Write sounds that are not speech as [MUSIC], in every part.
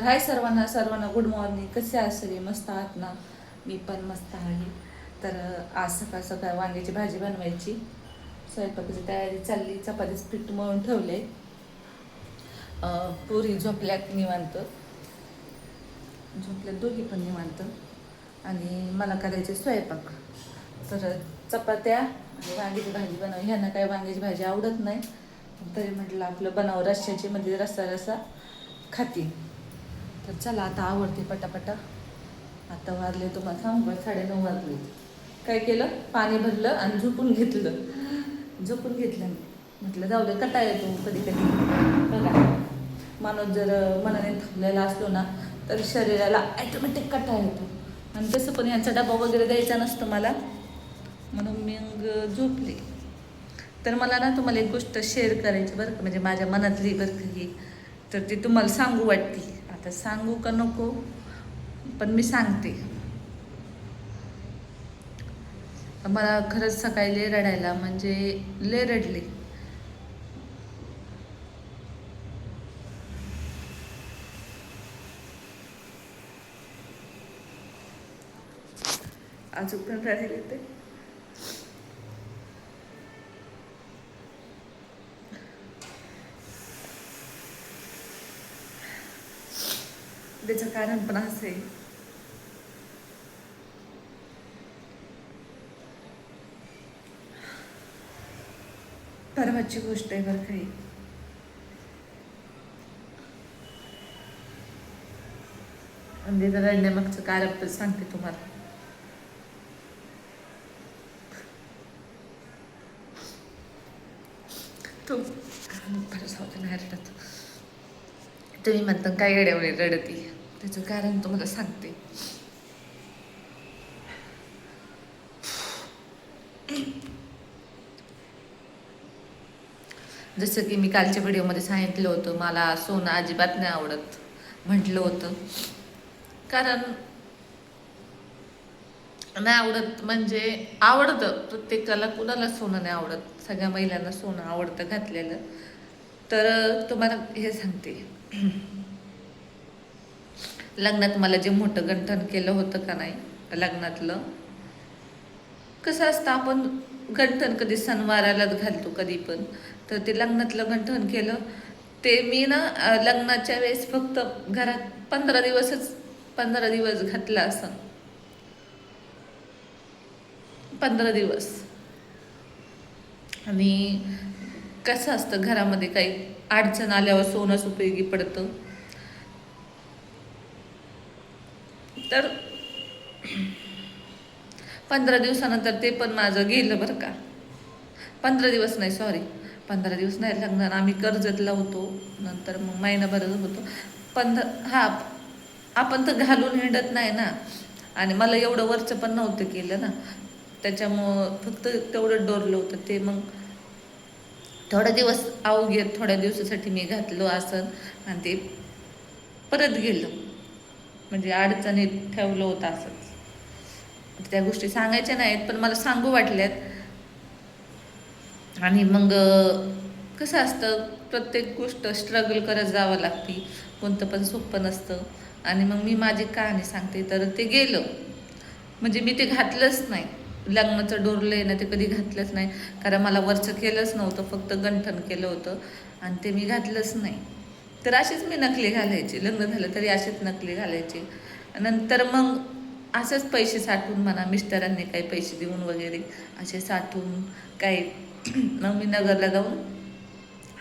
तर हाय सर्वांना सर्वांना गुड मॉर्निंग कसे आहात सगळे? मस्त आहात ना? मी पण मस्त आहे. तर आज सकाळ सकाळ वांग्याची भाजी बनवायची. स्वयंपाकाची तयारी चालली. चपातीच पीठ मळून ठेवले पुरी झोपल्यात निवांत. झोपल्यात दोघी पण निवांत. आणि मला करायचे स्वयंपाक. तर चपात्या आणि वांग्याची भाजी बनव. ह्यांना काय वांग्याची भाजी आवडत नाही. तरी म्हटलं आपलं बनावं रश्श्याची म्हणजे रस्सा रस्सा खातील. तर चला आता आवडते पटापटा. आता वाजले तुम्हाला सांगू साडेनऊ वाजले. काय केलं? पाणी भरलं आणि झोपून घेतलं. झोपून घेतलं मी. म्हटलं जाऊ दे कटा येतो कधी कधी बघा माणूस जर मनाने थकलेला असलो ना तर शरीराला ॲटोमॅटिक कटा येतो. आणि तसं पण यांचा डबा वगैरे द्यायचा नसतो मला म्हणून मी मग झोपले. तर मला ना तुम्हाला एक गोष्ट शेअर करायची बरं का? म्हणजे माझ्या मनातली बरं का ही. तर ती तुम्हाला सांगू वाटते. आता सांगू का नको? पण मी सांगते. मला खरंच सकाळी ले रडायला म्हणजे ले रडले. अजून पण रडायला ते त्याचं कारण पण असं आहे. परवाची गोष्ट आहे बरं काही म्हणजे जर रडण्यामागचं कारण पण सांगते तुम्हाला. तू बरं जाऊ नाही रडत. तुम्ही म्हणता काय येड्यावर रडती? त्याचं कारण तुम्हाला सांगते जसं की मी कालच्या व्हिडिओमध्ये सांगितलं होतं मला सोनं अजिबात नाही आवडत म्हटलं होतं. कारण नाही आवडत म्हणजे आवडतं प्रत्येकाला कुणाला सोनं नाही आवडत? सगळ्या महिलांना सोनं आवडतं घातलेलं. तर तुम्हाला हे सांगते. लग्नात मला जे मोठं गंठन केलं होतं का नाही लग्नातलं कसं असतं आपण गंठन कधी सणवारालाच घालतो कधी पण तर ते लग्नातलं गंठन केलं ते मी ना लग्नाच्या वेळेस फक्त घरात पंधरा दिवसच पंधरा दिवस घातला असं. पंधरा दिवस. आणि कसं असतं घरामध्ये काही अडचण आल्यावर सोनंच उपयोगी पडतं. तर पंधरा दिवसानंतर ते पण माझं गेलं बरं का. पंधरा दिवस नाही सॉरी पंधरा दिवस नाही लागणार आम्ही कर्जतला होतो नंतर मग महिनाभरच होतो. पंधरा हा आपण तर घालून हिंडत नाही ना. आणि मला एवढं वरचं पण नव्हतं केलं ना. त्याच्यामुळं फक्त तेवढं डोरलं होतं. ते मग थोडा दिवस आवघेत थोड्या दिवसासाठी मी घातलो असं आणि ते परत गेलं. म्हणजे अडचणीत ठेवलं होतं असंच. त्या गोष्टी सांगायच्या नाहीत पण मला सांगू वाटल्यात. आणि मग कसं असतं प्रत्येक गोष्ट स्ट्रगल करत जावं लागती. कोणतं पण सोपं नसतं. आणि मग मी माझी कहाणी सांगते तर ते गेलं. म्हणजे मी ते घातलंच नाही. लग्नाचं डोरलं आहे ना ते कधी घातलंच नाही. कारण मला वरचं केलंच नव्हतं फक्त गंठन केलं होतं. आणि ते मी घातलंच नाही. तर अशीच मी नकली घालायची. लग्न झालं तरी अशीच नकली घालायचे. नंतर मग असंच पैसे साठवून म्हणा मिस्टरांनी काही पैसे देऊन वगैरे असे साठवून काही [CLEARS THROAT] मग मी नगरला जाऊन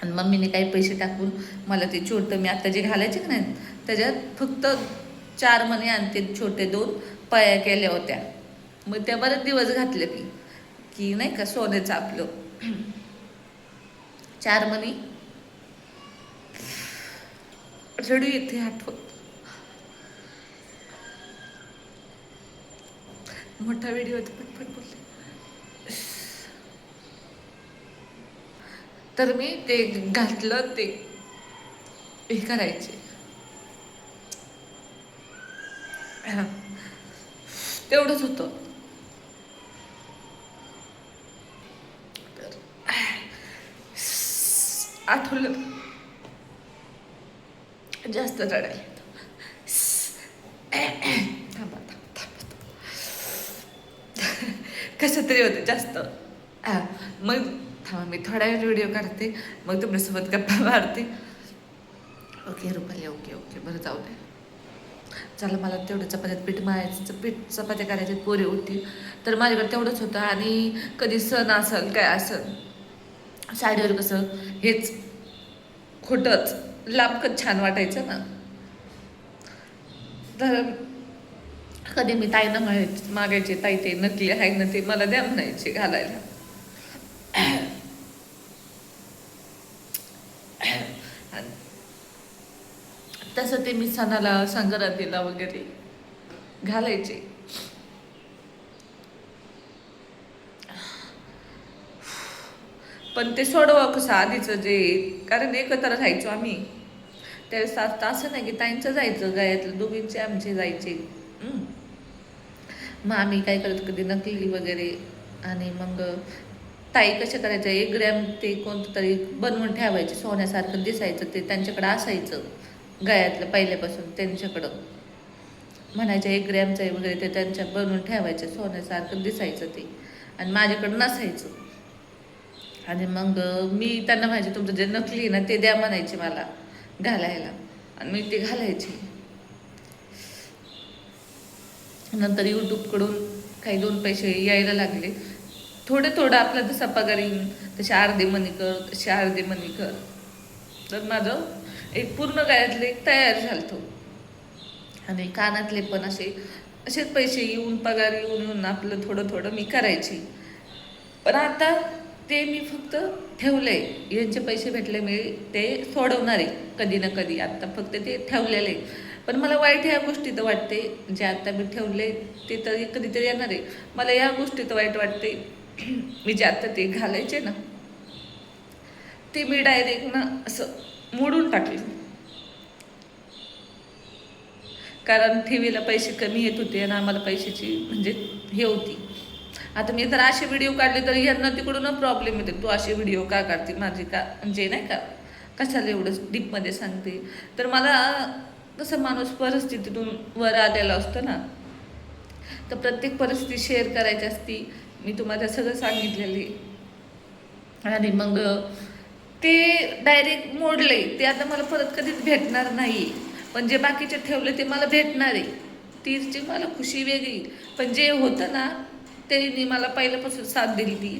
आणि मम्मीने काही पैसे टाकून मला ते छोटं मी आता जे घालायचे की नाही त्याच्यात फक्त चार मणी आणि ते छोटे दोन पया केल्या होत्या. मग त्या बरेच दिवस घातले की की नाही का सोन्याचं आपलं. [CLEARS THROAT] चार मणी रडू येते आठवत. मोठा व्हिडिओ पटपट बोलले. तर मी ते घातलं ते हे करायचे. तेवढंच होतं. आठवलं. जास्त रडायला थांबा थांबा थांबा. कसं तरी होतं जास्त. मग थांबा मी थोडा वेळ व्हिडिओ काढते. मग तुमच्यासोबत गप्पा मारते. Okay Rupali okay okay. बरं जाऊ दे. चला मला तेवढं चपात्यात पीठ मारायचं पीठ चपात्या करायचे पोरे उठतील. तर माझ्याकडे तेवढंच होतं आणि कधी सण असेल काय असेल साडीवर कसं हेच खोटंच. लांबकच छान वाटायचं ना. तर कधी मी ताईनं म्हणायचे मागायचे ताई ते नकली आहे ना ते मला द्या म्हणायचे घालायला. तसं ते मी सणाला संक्रांतीला वगैरे घालायचे. पण ते सोडवा कसं आधीचं जे कारण एकत्र राहायचो आम्ही. त्यावेळेस आता असं नाही की ताईंचं जायचं गळ्यातलं दोघींचे आमचे जायचे. मग आम्ही काय करत कधी नकली वगैरे आणि मग ताई कशा करायच्या एक ग्रॅम ते कोणतं तरी बनवून ठेवायचे सोन्यासारखं दिसायचं ते त्यांच्याकडं असायचं गळ्यातलं पहिल्यापासून त्यांच्याकडं. म्हणायच्या एक ग्रॅमचं आहे वगैरे ते त्यांच्या बनवून ठेवायचं सोन्यासारखं दिसायचं ते. आणि माझ्याकडं नसायचं. आणि मग मी त्यांना म्हणायचे तुमचं जे नकली आहे ना ते द्या म्हणायचे मला. घालायला. आणि मी ते घालायचे. नंतर यूट्यूबकडून काही दोन पैसे यायला लागले. थोडे थोडं आपला जसा पगार येईल तसे अर्धे मनी कर तसे अर्धे मनी कर. तर माझं एक पूर्ण गायातले एक तयार झालतो. आणि कानातले पण असे असेच पैसे येऊन पगार येऊन येऊन आपलं थोडं थोडं मी करायची. पण आता ते मी फक्त ठेवले यांचे पैसे भेटले मी ते सोडवणार आहे कधी ना कधी. आत्ता फक्त ते ठेवलेले. पण मला वाईट ह्या गोष्टी तर वाटते. म्हणजे जे आत्ता मी ठेवले ते तरी कधीतरी येणार आहे. मला या गोष्टीत वाईट वाटते. [CLEARS THROAT] मी जे आत्ता ते घालायचे ना ते मी डायरेक्ट ना असं मोडून टाकले. कारण ठेवीला पैसे कमी येत होते आणि आम्हाला पैशाची म्हणजे हे होती. आता मी जर असे व्हिडिओ काढले तर यांना तिकडून प्रॉब्लेम येते. तू असे व्हिडिओ का काढते? माझी का? म्हणजे नाही का? कशाला एवढं डीपमध्ये सांगते? तर मला कसं माणूस परिस्थितीतून वर आलेला असतो ना तर प्रत्येक परिस्थिती शेअर करायची असती. मी तुम्हाला सगळं सांगितलेली. आणि मग ते डायरेक्ट मोडले. ते आता मला परत कधीच भेटणार नाही. पण जे बाकीचे ठेवले ते मला भेटणार. आहे तीची मला खुशी वेगळी. पण जे होतं ना त्यांनी मला पहिल्यापासून साथ दिली ती.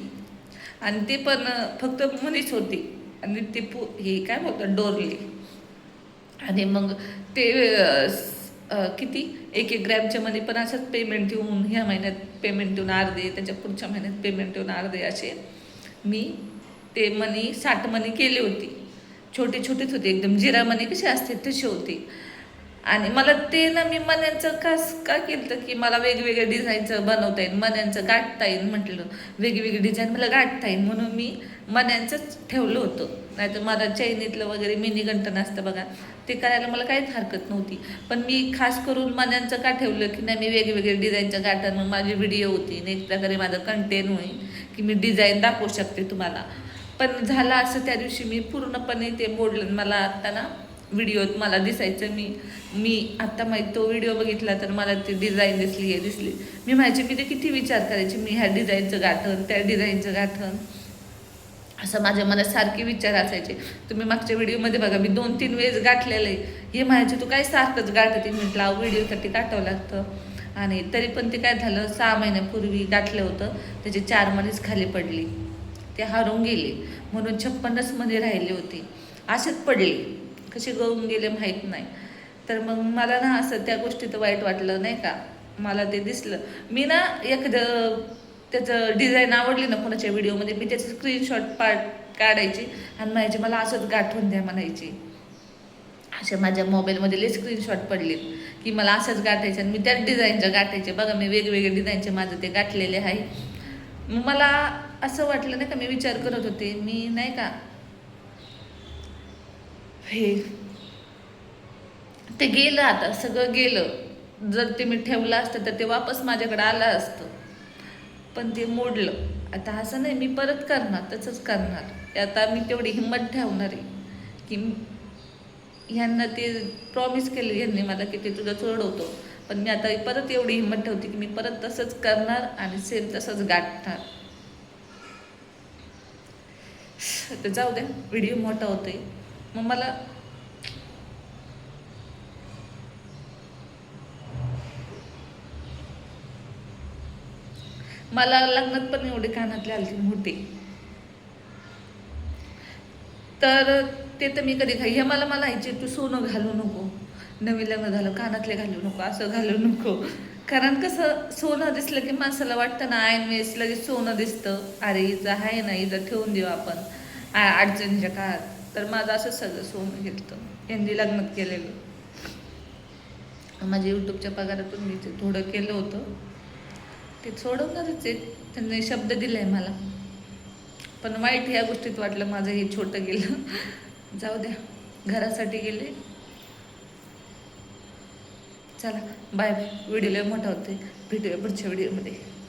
आणि ते पण फक्त मनीच होती. आणि ते पु हे काय बोलतात डोरले. आणि मग ते किती? एक एक ग्रॅमच्या मध्ये पण असंच पेमेंट देऊन ह्या महिन्यात पेमेंट देऊन अर्धे त्याच्या पुढच्या महिन्यात पेमेंट देऊन अर्धे असे मी ते मनी साठ मनी केली होती. छोटे छोटेच होते एकदम जिरा मनी कशी असते तशी होती. आणि मला ते ना मी मण्यांचं खास का केलं की मला वेगवेगळ्या डिझाईनचं बनवता येईल मण्यांचं गाठता येईल म्हटलं. वेगवेगळी डिझाईन मला गाठता येईल म्हणून मी मण्यांचंच ठेवलं होतं. नाहीतर मला चैनीतलं वगैरे मिनी गंटन असतं बघा ते करायला मला काहीच हरकत नव्हती. पण मी खास करून मण्यांचं का ठेवलं की नाही मी वेगवेगळे डिझाईनच्या गाठन मग माझी व्हिडिओ होती आणि एक प्रकारे माझं कंटेंट होईल की मी डिझाईन दाखवू शकते तुम्हाला. पण झालं असं त्या दिवशी मी पूर्णपणे ते मोडलं मला आता ना व्हिडिओत मला दिसायचं. मी मी आत्ता माहीत तो व्हिडिओ बघितला तर मला ती डिझाईन दिसली आहे दिसली. मी माझी मी ते किती विचार करायची मी ह्या डिझाईनचं गाठन त्या डिझाईनचं गाठन. असं माझ्या मनात सारखे विचार असायचे. तुम्ही मागच्या व्हिडिओमध्ये बघा मी दोन तीन वेळेस गाठलेलं आहे हे म्हणायचे तू काय सारखंच गाठते म्हटलं अहो व्हिडिओसाठी गाठावं लागतं. आणि तरी पण ते काय झालं सहा महिन्यापूर्वी गाठलं होतं. त्याचे चार मध्येच खाली पडली. ते हारून गेले. म्हणून छप्पन्नच मध्ये राहिले होते. असेच पडले. कसे गळून गेले माहीत नाही. तर मग मला ना असं त्या गोष्टीत वाईट वाटलं नाही का? मला ते दिसलं. मी ना एखादं त्याचं डिझाईन आवडली ना कोणाच्या व्हिडिओमध्ये मी त्याचं स्क्रीनशॉट पार्ट काढायची आणि म्हणायचे मला असंच गाठवून द्या म्हणायची. अशा माझ्या मोबाईलमध्ये लई स्क्रीनशॉट पडले की मला असंच गाठायचं आणि मी त्याच डिझाईनचं गाठायचे. बघा मी वेगवेगळे डिझाईनचे माझं ते गाठलेले आहे. मला असं वाटलं नाही का मी विचार करत होते. मी नाही का हे. ते गेलं आता सगळं गेलं. जर ते मी ठेवलं असतं तर ते वापस माझ्याकडे आलं असतं. पण ते मोडलं. आता असं नाही मी परत करणार तसंच करणार. आता मी तेवढी हिंमत ठेवणार आहे. की ह्यांना ते प्रॉमिस केलं ह्यांनी मला की ते तुझं सोडवतो. पण मी आता परत एवढी हिंमत ठेवते की मी परत तसंच करणार आणि सेम तसंच गाठणार. तर जाऊ द्या व्हिडिओ मोठा होतोय. मग मला मला लग्नात पण एवढे कानातले आले मोठे. तर ते तर मी कधी खाई हे मला मला आयचे तू सोनं घालू नको. नवीन लग्न झालं कानातले घालू नको असं घालू नको. कारण कसं सोनं दिसलं की माणसाला वाटतं ना ऐन वेळेस लगेच सोनं दिसतं. अरे हिचं आहे ना हिचं ठेवून देऊ आपण. अडचणीच्या काळात. तर माझं असं सगळं सोनं घेतलं हिंदी लग्न केलेलं. माझ्या यूट्यूबच्या पगारातून मी ते थोडं केलं होतं. ते सोडवणारच आहे. त्यांनी शब्द दिलाय मला. पण वाईट ह्या गोष्टीत वाटलं माझं हे छोटं गेलं. जाऊ द्या. घरासाठी गेले. चला. Bye bye. व्हिडिओ लय मोठा होते भेटूया पुढच्या व्हिडिओमध्ये.